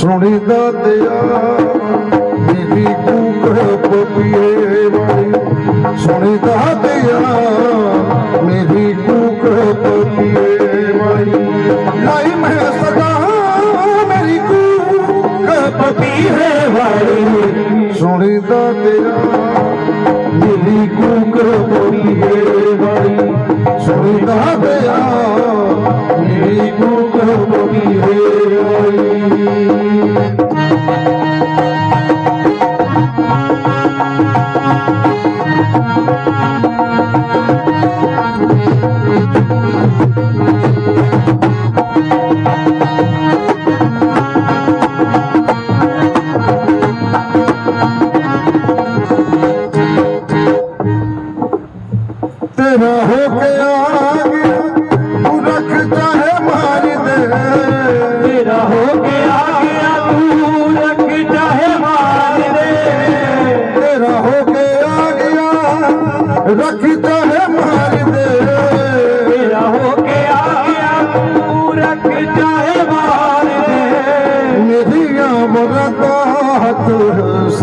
ਸੁਣੀਦਾ ਦਿਆ ਮੇਰੀ ਕੂਕ ਪਪੀਏ ਵਾਲੀ। ਸੁਣੀਦਾ ਦਿਆ ਮੇਰੀ ਕੂਕ ਪਪੀਏ ਵਾਲੀ। ਲਾਈ ਮੈਂ ਸਦਾ ਮੇਰੀ ਕੂਕ ਪਪੀਏ ਵਾਲੀ। ਸੁਣੀਦਾ ਦਿਆ ਮੇਰੀ ਕੂਕ ਪਪੀਏ ਵਾਲੀ। ਸੁਣੀਦਾ ਦਿਆ ਮੇਰੀ ਕੂਕ ਪਪੀਏ ਵਾਲੀ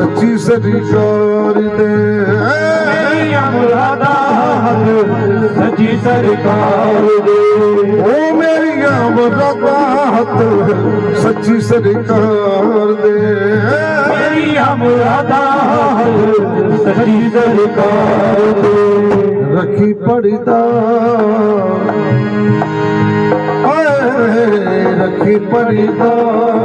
सची सिखे सची सरिकारे उमात सची सरकारे सची दे। रखी पड़ता रखी पड़ता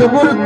ਆ ਸਤਿਗੁਰ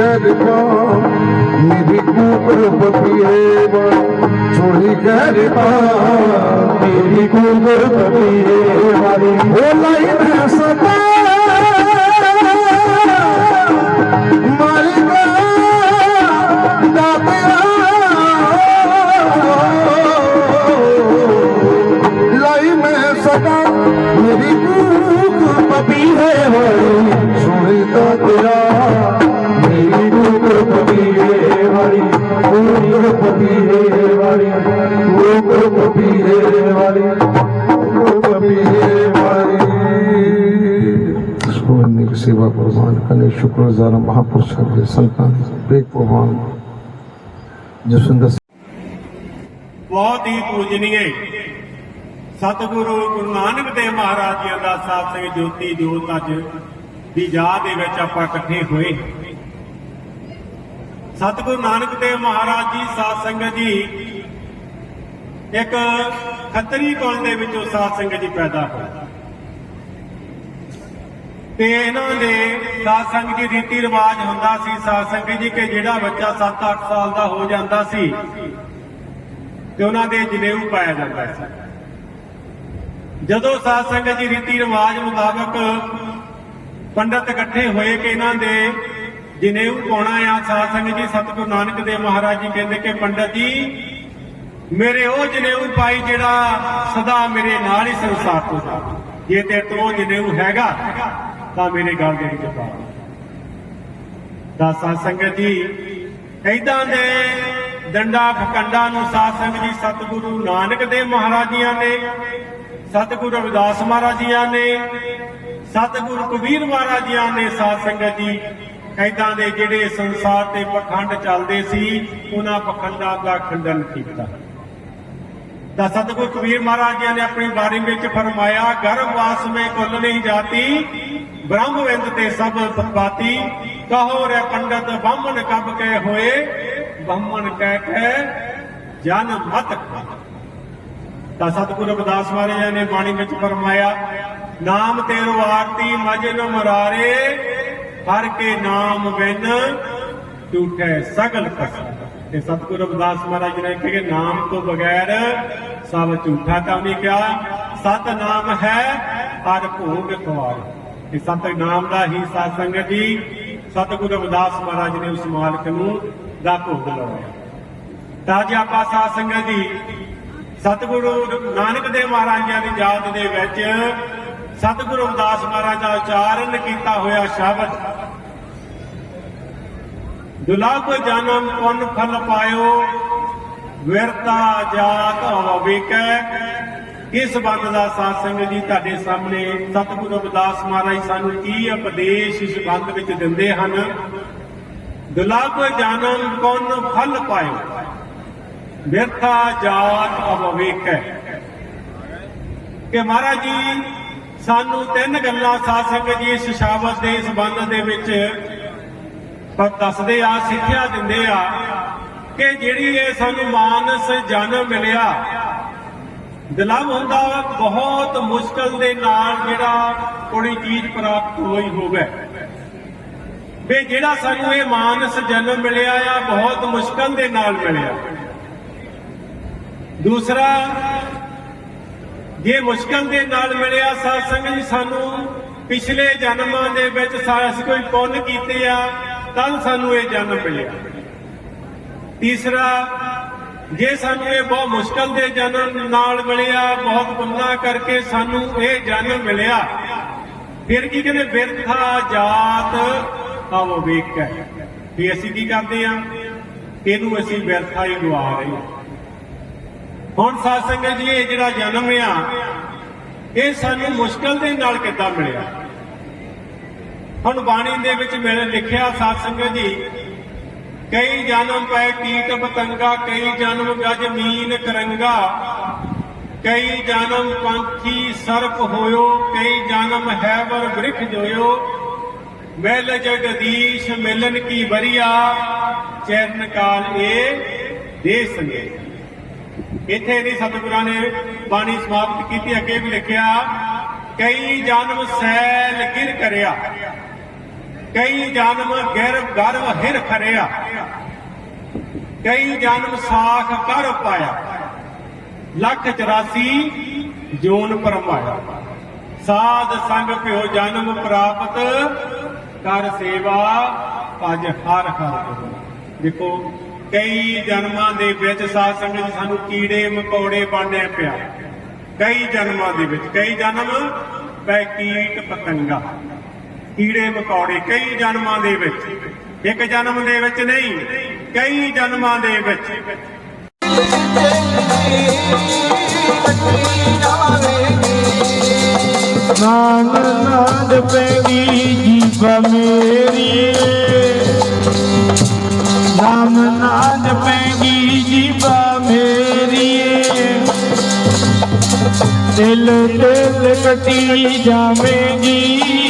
ਛੋੜੀ ਗਰਬਾ ਮੇਰੀ ਕੂਕਰ ਪਪੀਏ ਬਾ ਛੋੜੀ ਗਰਬਾ ਮੇਰੀ ਕੂਕਰ ਪਪੀਏ ਕੂਕ ਪਪੀ ਹੈ ਵਾਲੀ ਕੂਕ ਪਪੀ ਹੈ ਵਾਲੀ ਕੂਕ ਪਪੀ ਹੈ ਵਾਲੀ सोने की सेवा प्रवान करने शुक्र हजारा महापुरुषों के संतान एक प्रवान जसविंदर ਬਹੁਤ ਹੀ ਪੂਜਨੀਏ ਸਤਿਗੁਰੂ ਗੁਰੂ ਨਾਨਕ ਦੇਵ ਮਹਾਰਾਜ ਜੀ ਦਾ ਸਾਥ ਸਿੰਘ ਜੋਤੀ ਜੋਤ ਅੱਜ ਦੀ ਯਾਦ ਦੇ ਵਿੱਚ ਆਪਾਂ ਇਕੱਠੇ ਹੋਏ ਸਤਿਗੁਰੂ ਨਾਨਕ ਦੇਵ ਮਹਾਰਾਜ ਜੀ, ਸਾਧ ਸੰਗਤ ਜੀ, ਇੱਕ ਖੱਤਰੀ ਕੁਲ ਦੇ ਵਿੱਚੋਂ ਸਾਧ ਸੰਗਤ ਜੀ ਪੈਦਾ ਹੋਏ। ਤੇ ਇਹਨਾਂ ਦੇ ਸਾਧ ਸੰਗਤ ਜੀ ਰੀਤੀ ਰਿਵਾਜ ਹੁੰਦਾ ਸੀ, ਸਾਧ ਸੰਗਤ ਜੀ ਕਿ ਜਿਹੜਾ ਬੱਚਾ 7-8 ਸਾਲ ਦਾ ਹੋ ਜਾਂਦਾ ਸੀ, ਤੇ ਉਹਨਾਂ ਦੇ ਜਨੇਊ ਪਾਇਆ ਜਾਂਦਾ ਸੀ। ਜਦੋਂ ਸਾਧ ਸੰਗਤ ਜੀ ਰੀਤੀ ਰਿਵਾਜ ਮੁਤਾਬਕ ਪੰਡਤ ਇਕੱਠੇ ਹੋਏ ਕਿ ਇਹਨਾਂ ਦੇ ਜਨੇਊ ਪਾਉਣਾ ਆ, ਸਾਧ ਸੰਗਤ ਜੀ, ਸਤਿਗੁਰੂ ਨਾਨਕ ਦੇਵ ਮਹਾਰਾਜ ਜੀ ਕਹਿੰਦੇ ਕਿ ਪੰਡਤ ਜੀ, ਮੇਰੇ ਉਹ ਜਨੇਊ ਪਾਈ ਜਿਹੜਾ ਸਦਾ ਮੇਰੇ ਨਾਲ ਹੀ ਸੰਸਾਰ ਤੋਂ ਜਾਵੇ ਜੇ ਤੇ ਤੋਂ ਜਨੇਊ ਹੈਗਾ, ਤਾਂ ਮੇਰੇ ਗਲ ਦੇ ਵਿੱਚ ਪਾ ਦਾ। ਸਾਧ ਸੰਗਤ ਜੀ ਐਦਾਂ ਦੇ ਡੰਡਾ ਫਕੰਡਾ ਨੂੰ ਸਾਧ ਸੰਗਤ ਜੀ, ਸਤਿਗੁਰੂ ਨਾਨਕ ਦੇਵ ਮਹਾਰਾਜ ਜੀਆਂ ਨੇ, ਸਤਿਗੁਰੂ ਰਵਿਦਾਸ ਮਹਾਰਾਜ ਜੀਆਂ ਨੇ, ਸਤਿਗੁਰੂ ਕਬੀਰ ਮਹਾਰਾਜ ਜੀਆਂ ਨੇ ਸਾਧ ਸੰਗਤ ਜੀ ਐਦਾਂ ਦੇ ਜਿਹੜੇ ਸੰਸਾਰ ਤੇ ਪਖੰਡ ਚੱਲਦੇ ਸੀ, ਉਹਨਾਂ ਪਖੰਡਾਂ ਦਾ ਖੰਡਨ ਕੀਤਾ। ਤਾਂ ਸਤਿਗੁਰ ਕਬੀਰ ਮਹਾਰਾਜ ਜੀ ਨੇ ਆਪਣੀ ਬਾਣੀ ਵਿੱਚ ਫਰਮਾਇਆ ਗਰਭਵਾਸ ਮੇ ਕੁਲ ਨਹੀਂ ਜਾਤੀ ਬ੍ਰਹਮਵਿੰਦ ਤੇ ਸਭ ਬਾਤੀ ਕਹੋ ਰੇ ਪੰਡਤ, ਬਾਹਮਣ ਕਬ ਕੇ ਹੋਏ? ਬਾਹਮਣ ਕਹਿ ਕੇ, ਜਨ ਮਤ ਤਾਂ ਸਤਿਗੁਰੂ ਰਵਿਦਾਸ ਮਹਾਰਾਜ ਜੀ ਨੇ ਬਾਣੀ ਵਿੱਚ ਫਰਮਾਇਆ, ਨਾਮ ਤੇਰੋ ਆਰਤੀ ਮਜਨ ਮਰਾਰੇ ਹਰ ਕੇ ਨਾਮ ਬਿਨ ਝੂਠੇ ਸਗਲ ਕਸ ਤੇ ਸਤਿਗੁਰੂ ਰਵਿਦਾਸ ਮਹਾਰਾਜ ਜੀ ਨੇ ਕਿਹਾ ਕਿ ਨਾਮ ਤੋਂ ਬਗੈਰ ਸਭ ਝੂਠਾ ਤਾਂ ਨਹੀਂ ਕਿਹਾ। ਸਤ ਨਾਮ ਹੈ ਹਰ ਭੋਗ ਖਵਾਰ। ਇਹ ਸਤ ਨਾਮ ਦਾ ਹੀ ਸਾਧ ਸੰਗਤ ਜੀ, ਸਤਿਗੁਰੂ ਰਵਿਦਾਸ ਮਹਾਰਾਜ ਨੇ ਉਸ ਮਾਲਕ ਨੂੰ ਦਾ ਭੋਗ ਲਵਾਇਆ ਤਾਂ ਜੇ ਆਪਾਂ ਸਾਧ ਸੰਗਤ ਜੀ, ਸਤਿਗੁਰੂ ਨਾਨਕ ਦੇਵ ਮਹਾਰਾਜ ਦੀ ਯਾਦ ਦੇ ਵਿੱਚ ਸਤਿਗੁਰੂ ਰਵਿਦਾਸ ਮਹਾਰਾਜ ਦਾ ਉਚਾਰਨ ਕੀਤਾ ਹੋਇਆ ਸ਼ਬਦ ਦੁਲਾਪ ਜਨਮ ਪੁੰਨ ਫਲ ਪਾਇਓ, ਵਿਰਤਾ ਜਾਤ ਹੋਵੇਕੈ ਇਸ ਬੰਦ ਦਾ ਸਾਧ ਸੰਗਤ ਜੀ ਤੁਹਾਡੇ ਸਾਹਮਣੇ ਸਤਿਗੁਰੂ ਰਵਿਦਾਸ ਮਹਾਰਾਜ ਸਾਨੂੰ ਕੀ ਉਪਦੇਸ਼ ਇਸ ਬੰਦ ਵਿੱਚ ਦਿੰਦੇ ਹਨ? ਦੁਲਾਪ ਜਨਮ ਪੁੰਨ ਫਲ ਪਾਇਓ, ਵਿਰਤਾ ਜਾਤ ਅਵਵੇਕੈ ਕਿ ਮਹਾਰਾਜ ਜੀ, ਸਾਨੂੰ ਤਿੰਨ ਗੱਲਾਂ ਸਾਧ ਸੰਗਤ ਜੀ ਇਸ ਸ਼ਾਬਤ ਦੇ ਇਸ ਬੰਦ ਦੇ ਵਿੱਚ ਪਰ ਦੱਸਦੇ ਆ, ਸਿੱਖਿਆ ਦਿੰਦੇ ਆ ਕਿ ਜਿਹੜੀ ਇਹ ਸਾਨੂੰ ਮਾਨਸ ਜਨਮ ਮਿਲਿਆ ਦਿਲਮ ਹੁੰਦਾ ਬਹੁਤ ਮੁਸ਼ਕਲ ਦੇ ਨਾਲ ਜਿਹੜਾ ਕੋਈ ਚੀਜ਼ ਪ੍ਰਾਪਤ ਹੋਈ ਹੋਵੇ। ਵੀ ਜਿਹੜਾ ਸਾਨੂੰ ਇਹ ਮਾਨਸ ਜਨਮ ਮਿਲਿਆ ਆ, ਬਹੁਤ ਮੁਸ਼ਕਲ ਦੇ ਨਾਲ ਮਿਲਿਆ। ਦੂਸਰਾ, ਜੇ ਮੁਸ਼ਕਲ ਦੇ ਨਾਲ ਮਿਲਿਆ ਸਾਧ ਸੰਗਤ ਜੀ ਸਾਨੂੰ ਪਿਛਲੇ ਜਨਮਾਂ ਦੇ ਵਿੱਚ ਸਾ- ਅਸੀਂ ਕੋਈ ਪੁੰਨ ਕੀਤੇ ਆ ਤਾਂ ਸਾਨੂੰ ਇਹ ਜਨਮ ਮਿਲਿਆ ਤੀਸਰਾ, ਜੇ ਸਾਨੂੰ ਇਹ ਬਹੁਤ ਮੁਸ਼ਕਲ ਦੇ ਜਨਮ ਨਾਲ ਮਿਲਿਆ, ਬਹੁਤ ਪੁੰਨਾ ਕਰਕੇ ਸਾਨੂੰ ਇਹ ਜਨਮ ਮਿਲਿਆ, ਫਿਰ ਕੀ ਕਹਿੰਦੇ, ਬਿਰਥਾ ਜਾਤ ਆਵੋ ਵੇਖ ਹੈ ਵੀ ਅਸੀਂ ਕੀ ਕਰਦੇ ਆ ਇਹਨੂੰ ਅਸੀਂ ਬਿਰਥਾ ਹੀ ਗਵਾ ਰਹੇ ਹਾਂ। ਹੁਣ ਸਾਧ ਸੰਗਤ ਜੀ, ਇਹ ਜਿਹੜਾ ਜਨਮ ਆ, ਇਹ ਸਾਨੂੰ ਮੁਸ਼ਕਲ ਦੇ ਨਾਲ ਕਿੱਦਾਂ ਮਿਲਿਆ? ਹੁਣ ਬਾਣੀ ਦੇ ਵਿੱਚ ਮਿਲ ਲਿਖਿਆ ਸਾਧ ਸੰਗਤ ਜੀ, ਕਈ ਜਨਮ ਪੈ ਕੀਟ ਪਤੰਗਾ, ਕਈ ਜਨਮ ਗਜ ਮੀਨ ਕਰੰਗਾ, ਕਈ ਜਨਮ ਪੰਖੀ ਸਰਪ ਹੋਇਓ, ਕਈ ਜਨਮ ਹੈਵਰ ਬ੍ਰਿਖ ਜੋਇਓ। ਮਿਲ ਜਗਦੀਸ਼ ਮਿਲਨ ਕੀ ਬਰੀਆ ਚਰਨ ਕਾਲ ਇਹ ਦੇ ਸੰਗੇ। ਇੱਥੇ ਦੀ ਸਤਿਗੁਰਾਂ ਨੇ ਬਾਣੀ ਸਮਾਪਤ ਕੀਤੀ, ਅੱਗੇ ਵੀ ਲਿਖਿਆ, ਕਈ ਜਨਮ ਸੈਲ ਗਿਰ ਕਰਿਆ। ਕਈ ਜਨਮ ਗਿਰ ਗਰਵ ਹਿਰ ਖਰਿਆ। ਕਈ ਜਨਮ ਸਾਖ ਕਰ ਪਾਇਆ। ਲੱਖ 84 ਜੋਨ ਪਰਮਾਇਆ। ਸਾਧ ਸੰਗ ਭਿਓ ਜਨਮ ਪ੍ਰਾਪਤ ਕਰ ਸੇਵਾ ਅਜ ਹਰ ਹਰ। ਦੇਖੋ, ਕਈ ਜਨਮਾਂ ਦੇ ਵਿੱਚ ਸਾਧ ਸੰਗਤ ਸਾਨੂੰ ਕੀੜੇ ਮਕੌੜੇ ਬਣਨੇ ਪਿਆ। ਕਈ ਜਨਮਾਂ ਦੇ ਵਿੱਚ, ਕਈ ਜਨਮ ਪੈ ਕੀਟ ਪਤੰਗਾ। ਕੀੜੇ ਮਕੌੜੇ ਕਈ ਜਨਮਾਂ ਦੇ ਵਿੱਚ। ਇੱਕ ਜਨਮ ਦੇ ਵਿੱਚ ਨਹੀਂ, ਕਈ ਜਨਮਾਂ ਦੇ ਵਿੱਚ। ਨਾਮ ਨਾਦ ਪੈਗੀ ਜੀਵਾ ਮੇਰੀ। ਨਾਮ ਨਾਦ ਪੈਗੀ ਜੀਵਾ ਮੇਰੀ। ਦਿਲ ਦਿਲ ਕਟੀ ਜਾਵੇਗੀ।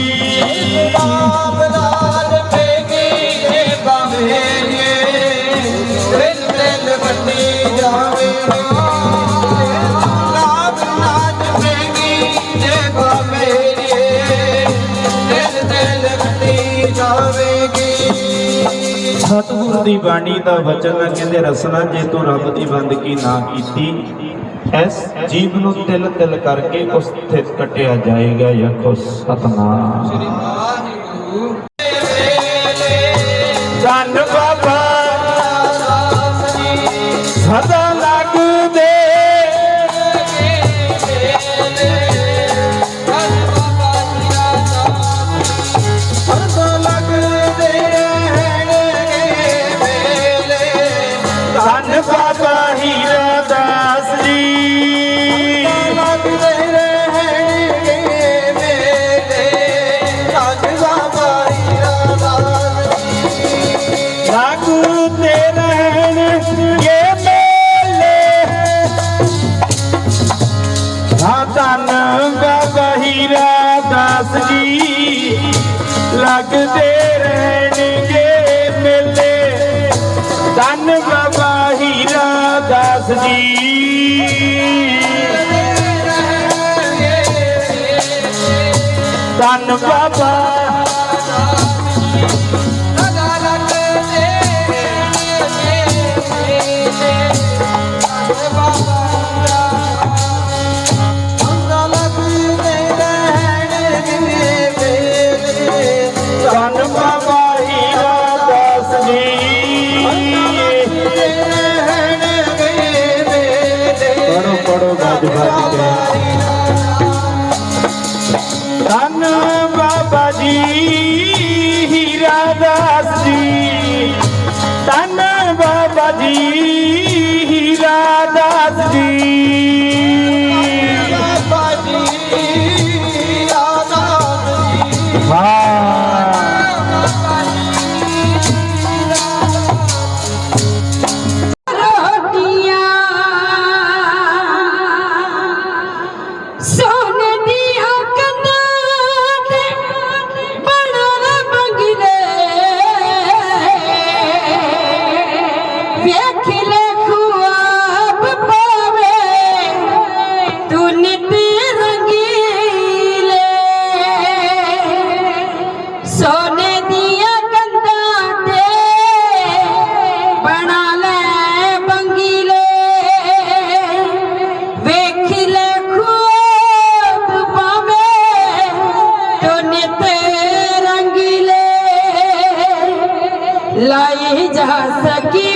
ਸਤਿਗੁਰ ਦੀ ਬਾਣੀ ਦਾ ਵਚਨ ਹੈ ਕਹਿੰਦੇ ਰਸਨਾ ਜੇ ਤੂੰ ਰੱਬ ਦੀ ਬੰਦਗੀ ਨਾ ਕੀਤੀ ਇਸ ਜੀਵ ਨੂੰ ਤਿਲ ਤਿਲ ਕਰਕੇ ਉਸ ਤੇ ਕਟਿਆ ਜਾਏਗਾ ਯਖੋ ਸਤਨਾਮ। ਧੰਨ ਬਾਬਾ ਸਦਾ ਧੰਨ ਬਾਬਾ ਹੀਰਾ ਦਾਸ ਜੀ ਲੱਗਦੇ ਰਹਿਣਗੇ ਮੇਲੇ। ਧੰਨ ਬਾਬਾ ਹੀਰਾ ਦਾਸ ਜੀ ਧੰਨ ਬਾਬਾ ਬਾਬਾ aquí.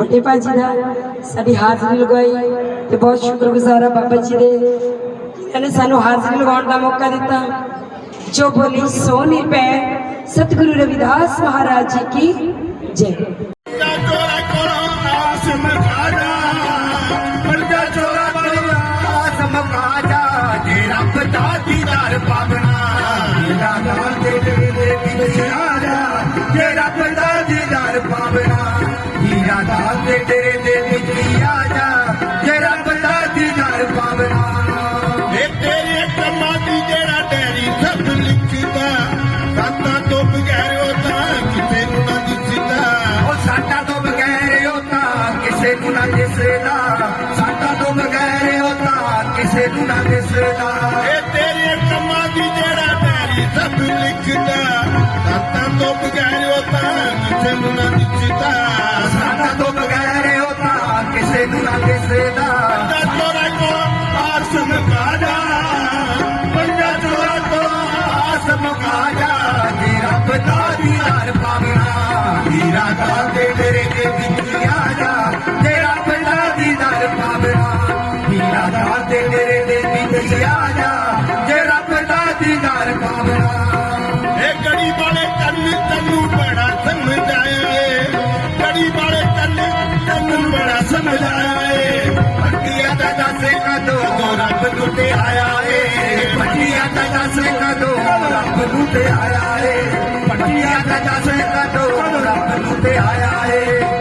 ਵੱਡੇ ਭਾਜੀ ਦਾ, ਸਾਡੀ ਹਾਜ਼ਰੀ ਲਗਾਈ ਤੇ ਬਹੁਤ ਸ਼ੁਕਰਗੁਜ਼ਾਰ ਆ ਬਾਬਾ ਜੀ ਦੇ। ਜਿਨ੍ਹਾਂ ਨੇ ਸਾਨੂੰ ਹਾਜ਼ਰੀ ਲਗਾਉਣ ਦਾ ਮੌਕਾ ਦਿੱਤਾ। ਜੋ ਬੋਲੀ ਸੋ ਪੈ ਸਤਿਗੁਰੂ ਰਵਿਦਾਸ ਮਹਾਰਾਜ ਜੀ ਕੀ ਜੈ। ਬਗੈਰ ਉਹ ਕਿਸੇ ਨੂੰ ਨਾ ਦਿਸਦਾ ਸਾਡਾ ਤੋਂ ਬਗੈਰ ਉਹ ਕਿਸੇ ਨੂੰ ਨਾ ਦਿਸਦਾ ਚੋਰਾ ਕੋ ਆਸ ਮਕਾਜਾ ਪੰਜਾ ਚੋਰਾ ਕੋ ਆਸ ਮਕਾਜਾ ਜੀ ਰੱਬ ਦਾ ਦੀਦਾਰ ਦੱਸੇ ਕਦੋਂ ਰੱਬ ਨੂੰ ਤੇ ਆਇਆ ਏ? ਪੱਟੀਆਂ ਦਾ ਦੱਸੇ ਕਦੋਂ ਰੱਬ ਨੂੰ ਤੇ ਆਇਆ ਏ? ਪੱਟੀਆਂ ਦਾ ਦੱਸੇ ਕਦੋਂ ਰੱਬ ਨੂੰ ਤੇ ਆਇਆ ਏ?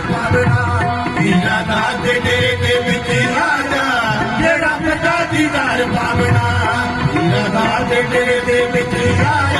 ਪਾਵਣਾ ਹੀਰਾ ਦਾ ਤੇ ਦੇ ਵਿੱਚ ਰਾਜਾ, ਜਿਹੜਾ ਜੇ ਰੱਬ ਦਾ ਦੀਦਾਰ ਪਾਵਣਾ ਹੀਰਾ ਦਾ ਤੇ ਦੇ ਵਿੱਚ ਰਾਜਾ।